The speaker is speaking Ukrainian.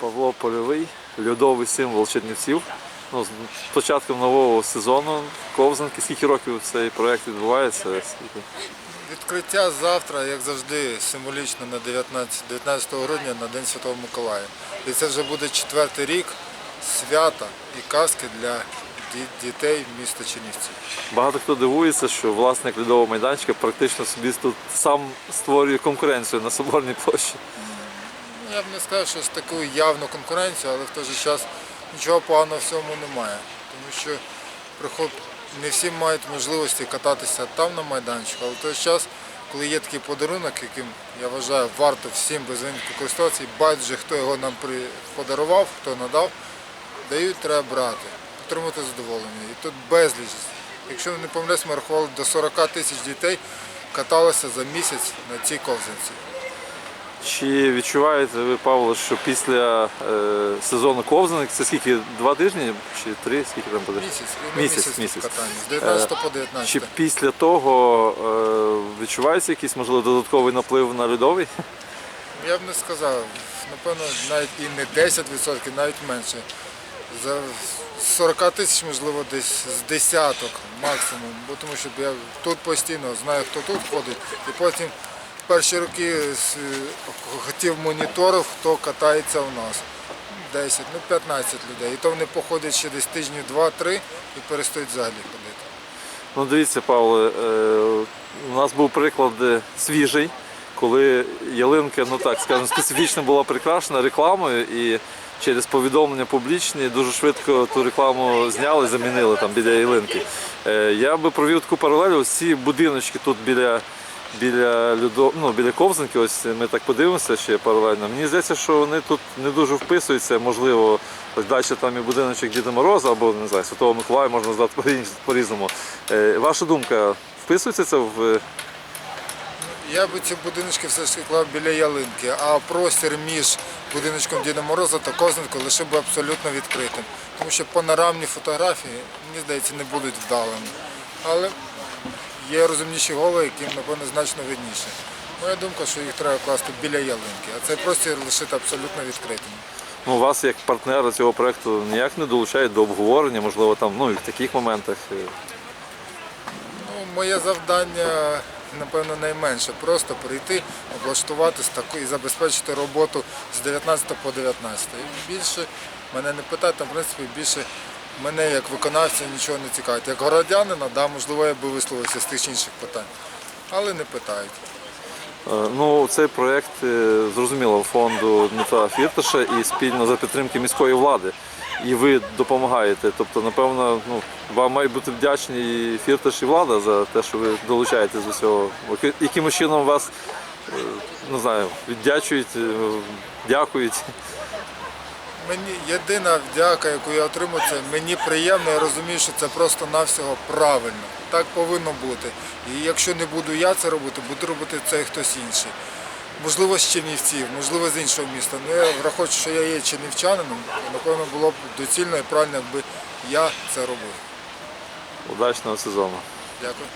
Павло Польовий, льодовий символ Чернівців. Ну, з початком нового сезону ковзанки. Скільки років цей проект відбувається? Скільки? Відкриття завтра, як завжди, символічно на 19, 19 грудня на День Святого Миколая. І це вже буде четвертий рік свята і казки для дітей міста Чернівців. Багато хто дивується, що власник льодового майданчика практично собі тут сам створює конкуренцію на Соборній площі. Ну, Я б не сказав, що з таку явну конкуренцію, але в той же час нічого поганого в цьому немає. Тому що приход... не всі мають можливості кататися там на майданчику, але в той час, коли є такий подарунок, яким я вважаю, варто всім без винятку користуватися, і байдуже, хто його нам подарував, хто надав, дають, треба брати, отримати задоволення. І тут безліч. Якщо не помиляюсь, ми рахували до 40 тисяч дітей каталося за місяць на цій ковзанці. Чи відчуваєте ви, Павло, що після е, сезону ковзанок це скільки? Два тижні чи три? Скільки там буде? Місяць, Місяць, місяць, місяць. катання, з 19 по 19. Чи після того е, відчувається якийсь можливо додатковий наплив на льодовий? Я б не сказав, напевно, навіть і не 10%, навіть менше. За 40 тисяч, можливо, десь з десяток максимум, бо тому що я тут постійно знаю, хто тут ходить. І потім перші роки хотів моніторив, хто катається у нас. 10, ну 15 людей. І то вони походять ще десь тижні 2-3 і перестають взагалі ходити. Ну дивіться, Павло, е, у нас був приклад е, свіжий, коли ялинка, ну так скажемо, специфічно була прикрашена рекламою і через повідомлення публічні дуже швидко ту рекламу зняли, замінили там біля ялинки. Е, Я би провів таку паралель, ось ці будиночки тут біля. Біля людо... ну, біля ковзанки, ось ми так подивимося ще паралельно. Мені здається, що вони тут не дуже вписуються. Можливо, ось далі там і будиночок Діда Мороза або не знаю, Святого Миколая можна по- по-різному. Е, Ваша думка, вписується це в Я би ці будиночки все ж клав біля ялинки, а простір між будиночком Діда Мороза та Козинкою лишив би абсолютно відкритим. Тому що панорамні фотографії, мені здається, не будуть вдалими. Але є розумніші голови, яким, напевно, значно видніше. Моя думка, що їх треба класти біля ялинки, а цей простір лишити абсолютно відкритим. ну, вас як партнера цього проекту ніяк не долучають до обговорення, можливо, там ну і в таких моментах. е. Ну, моє завдання, напевно, найменше. Просто прийти, облаштуватись таку і забезпечити роботу з 19 по 19. І більше мене не питають, там, в принципі, більше мене як виконавця нічого не цікавить. Як городянина, да, можливо, я би висловився з тих чи інших питань. Але не питають. Е, Ну, цей проєкт е, зрозуміло фонду Дмитра Фірташа і спільно за підтримки міської влади. І ви допомагаєте. Тобто, напевно, ну, вам мають бути вдячні і Фірташ, і влада за те, що ви долучаєтесь до цього. Яки- Якимось чином вас е, не знаю, віддячують, дякують. Мені єдина вдяка, яку я отримую, це мені приємно, я розумію, що це просто-навсього правильно. Так повинно бути. І якщо не буду я це робити, буде робити це хтось інший. Можливо, з Чернівців, можливо, з іншого міста. Ну, я враховуючи, що я є чернівчанином, напевно, було б доцільно і правильно, якби я це робив. Удачного сезону. Дякую.